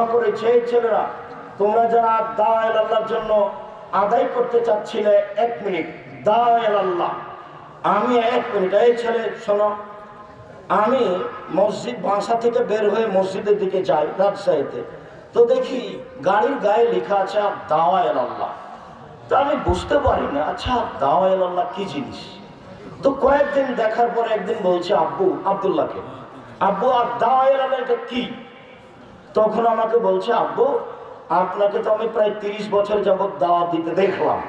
দোয়া করেছে এই ছেলেরা, তোমরা যারা দাওয়াল আল্লাহর জন্য আদায় করতে চাচ্ছিলে, এক মিনিট দাওয়াল আল্লাহ। আমি এক মিনিট, এই ছেলে, শোনো। আমি মসজিদ বাসা থেকে বের হয়ে মসজিদের দিকে যাই, রাজশাহীতে। তো দেখি গাড়ির গায়ে লেখা আছে দাওয়াল আল্লাহ। তো আমি বুঝতে পারি না আচ্ছা দাওয়াল আল্লাহ কি জিনিস? তো কয়েকদিন দেখার পর একদিন বলছে আব্বু, আবদুল্লাহকে, আব্বু, আর দাওয়াল আল্লাহ এটা কি? তখন আমাকে বলছে, আব্বু, আপনাকে তো আমি প্রায় তিরিশ বছর যাবৎ দাওয়াত দিতে দেখলাম।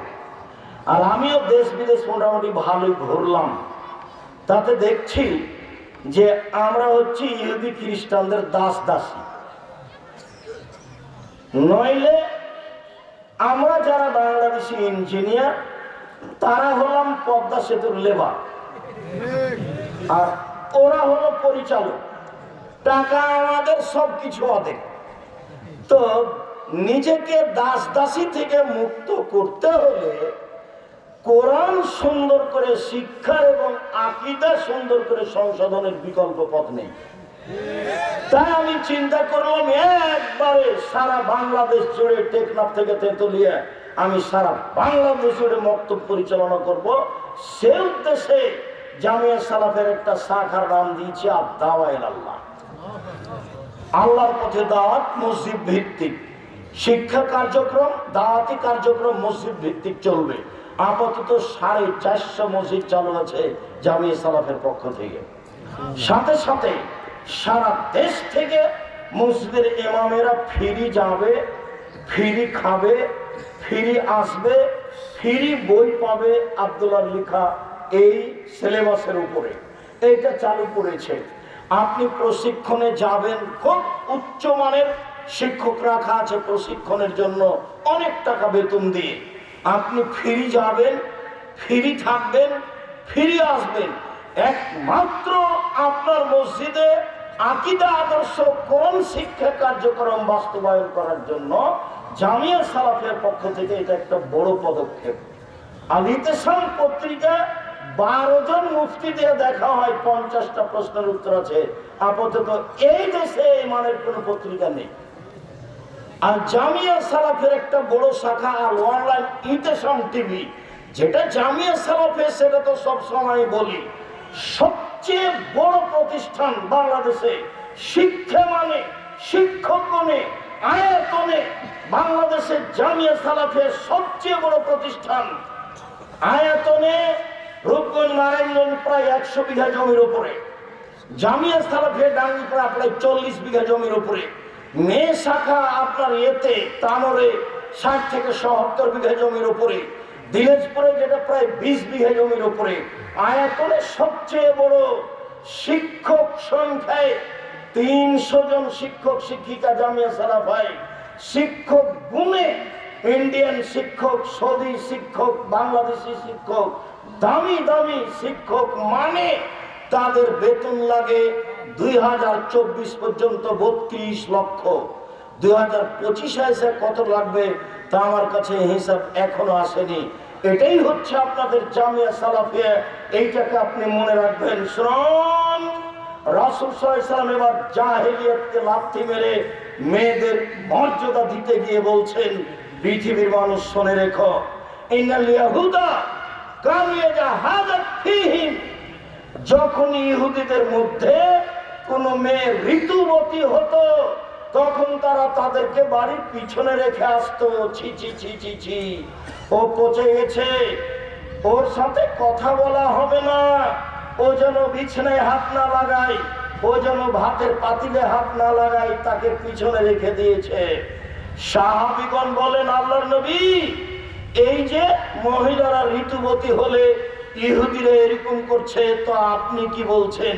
আর আমিও দেশ বিদেশ মোটামুটি ভালোই ঘুরলাম। তাতে দেখছি যে আমরা হচ্ছি ইহুদি খ্রিস্টানদের দাস দাসী নইলে আমরা যারা বাংলাদেশি ইঞ্জিনিয়ার, তারা হলাম পদ্মা সেতুর লেবার। আর ওরা হলো পরিচালক। টাকা আমাদের সব কিছু তো নিজেকে দাস দাসী থেকে মুক্ত করতে হলে কোরআন সুন্দর করে শিক্ষা এবং আকিদা সুন্দর করে সংশোধনের বিকল্প পথ নেই। তাই আমি চিন্তা করলাম, একবারে সারা বাংলাদেশ জুড়ে টেকনাফ থেকে তেতুলিয়া আমি সারা বাংলাদেশ জুড়ে মক্তব পরিচালনা করব। সে উদ্দেশ্যে জামিয়া সালাফের একটা শাখার নাম দিয়েছি আদাওয়াইল আল্লাহ আল্লাহর পথে দাওয়াত মসজিদ ভিত্তিক। শিক্ষা কার্যক্রম, দাওয়াতি কার্যক্রম মসজিদ ভিত্তিক চলবে। আপাতত সাড়ে চারশো মসজিদ চালু আছে জামিয়া সালাফের পক্ষ থেকে। সাথে সাথে সারা দেশ থেকে মসজিদের ইমামেরা ফিরি যাবে, ফিরি খাবে, ফিরি আসবে, ফিরি বই পাবে আব্দুল্লাহ লিখা এই সিলেবাসের উপরে। এইটা চালু করেছে আপনি প্রশিক্ষণে যাবেন, খুব উচ্চমানের শিক্ষক রাখা আছে প্রশিক্ষণের জন্য, অনেক টাকা বেতন দিয়ে। আপনি ফিরি যাবেন, ফিরি থাকবেন, ফিরে আসবেন। একমাত্র আপনার মসজিদে আকিদা আদর্শ কোরআন শিক্ষা কার্যক্রম বাস্তবায়ন করার জন্য জামিয়া সালাফের পক্ষ থেকে এটা একটা বড় পদক্ষেপ। ইতেসাম পত্রিকা বারো জন মুফতি দিয়ে দেখা হয়, পঞ্চাশটা প্রশ্নের উত্তর আছে। আপাতত এই দেশে এই মানের কোনো পত্রিকা নেই। আর জামিয়া সালাফের একটা বড় শাখা, আর অনলাইন ইতেসাম টিভি যেটা জামিয়া সালাফে, সেটা তো সব সময় বলি। সবচেয়ে বড় প্রতিষ্ঠান বাংলাদেশে, শিক্ষা মানে শিক্ষক মানে আয়তনে বাংলাদেশের জামিয়া সালাফের সবচেয়ে বড় প্রতিষ্ঠান। আয়তনে রূপগঞ্জ নারায়ণগঞ্জ প্রায় একশো বিঘা জমির উপরে। জামিয়া সালাফের ডাঙ্গিপাড়া প্রায় চল্লিশ বিঘা জমির উপরে। মেয়ে শাখা আপনার এতে তানরে ষাট থেকে সত্তর বিঘা জমির উপরে। দিনাজপুরে যেটা প্রায় বিশ বিঘা জমির উপরে। আয়াতনে সবচেয়ে বড় শিক্ষক সংখ্যায় তিনশো জন শিক্ষক, শিক্ষিকা জামিয়া সালাফাই। শিক্ষক গুণে ইন্ডিয়ান শিক্ষক সৌদি শিক্ষক, বাংলাদেশি শিক্ষক দামি দামি শিক্ষক মানে তাদের বেতন লাগে দুই হাজার চব্বিশ পর্যন্ত বত্রিশ লক্ষ। দুই হাজার পঁচিশে কত লাগবে তা আমার কাছে হিসাব এখনও আসেনি। এটাই হচ্ছে আপনাদের জামিয়া সালাফিয়া। এইটাকে আপনি মনে রাখবেন। শ্রম রাসুল এবার জাহেলিয়াতকে লাথি মেরে মেয়েদের মর্যাদা দিতে গিয়ে বলছেন, পৃথিবীর মানুষ শোনে রেখো। ইন্নাল ইয়াহুদা যখন ইহুদিদের মধ্যে কোন মেয়ে ঋতুবতী হতো, তখন তারা তাদেরকে বাড়ির পিছনে রেখে আসতো। ছি ছি ছি ছি ছি। ও পচে গেছে। ওর সাথে কথা বলা হবে না। ও যেন বিছানায় হাত না লাগায়, ও যেন ভাতের পাতিলে হাত না লাগায়, তাকে পিছনে রেখে দিয়েছে। সাহাবিগণ বলেন, আল্লাহর নবী এই যে মহিলারা ঋতুবতী হলে ইহুদিরা এরকম করছে, তো আপনি কি বলছেন?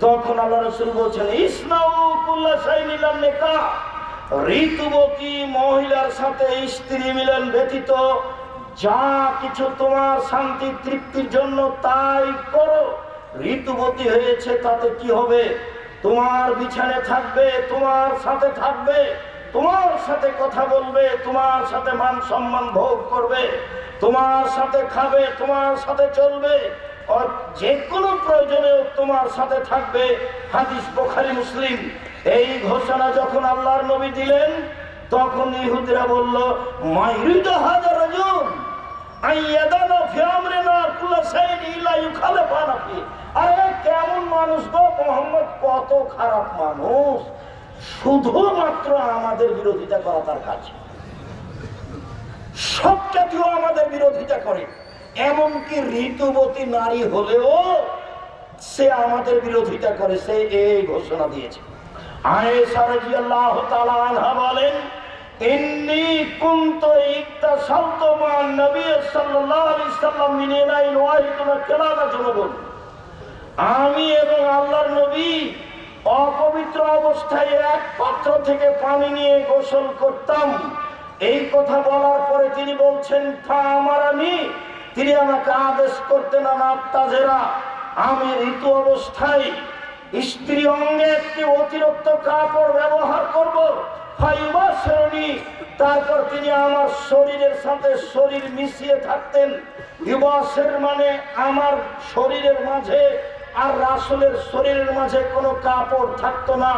তখন আল্লাহ রসুল বলছেন ইসনাউকা ঋতুবতী মহিলার সাথে স্ত্রী মিলন ব্যতীত যা কিছু তোমার শান্তি তৃপ্তির জন্য তাই করো। ঋতুবতী হয়েছে, তাতে কি হবে? তোমার বিছানে থাকবে, তোমার সাথে থাকবে। তোমার সাথে কথা বলবে, তোমার সাথে মান সম্মান ভোগ করবে, তোমার সাথে খাবে, তোমার সাথে চলবে যে কোনো প্রয়োজনে তোমার সাথে থাকবে। হাদিস বোখারি, মুসলিম। এই ঘোষণা যখন আল্লাহর নবী দিলেন, তখন ইহুদিরা বলল, মাইরিদ হাজার আরে, কেমন মানুষ গো? মোহাম্মদ কত খারাপ মানুষ। শুধুমাত্র আমাদের বিরোধিতা করা তার কাজ। সব জাতীয় আমাদের বিরোধিতা করে। এমনকি ঋতুবতী নারী হলেও সে আমাদের বিরোধিতা করে, সে এই ঘোষণা দিয়েছে। আমি এবং আল্লাহর নবী অপবিত্র অবস্থায় এক পাত্র থেকে পানি নিয়ে গোসল করতাম। এই কথা বলার পরে তিনি বলছেন, তা আমার আমি? তিনি আমাকে আদেশ করতেন আমার আমি ঋতু অবস্থায় স্ত্রী অঙ্গে একটি অতিরিক্ত কাপড় ব্যবহার করব তারপর তিনি আমার শরীরের সাথে শরীর মিশিয়ে থাকতেন। দিবসের মানে আমার শরীরের মাঝে আর রাসুলের শরীরের মাঝে কোনো কাপড় থাকতো না।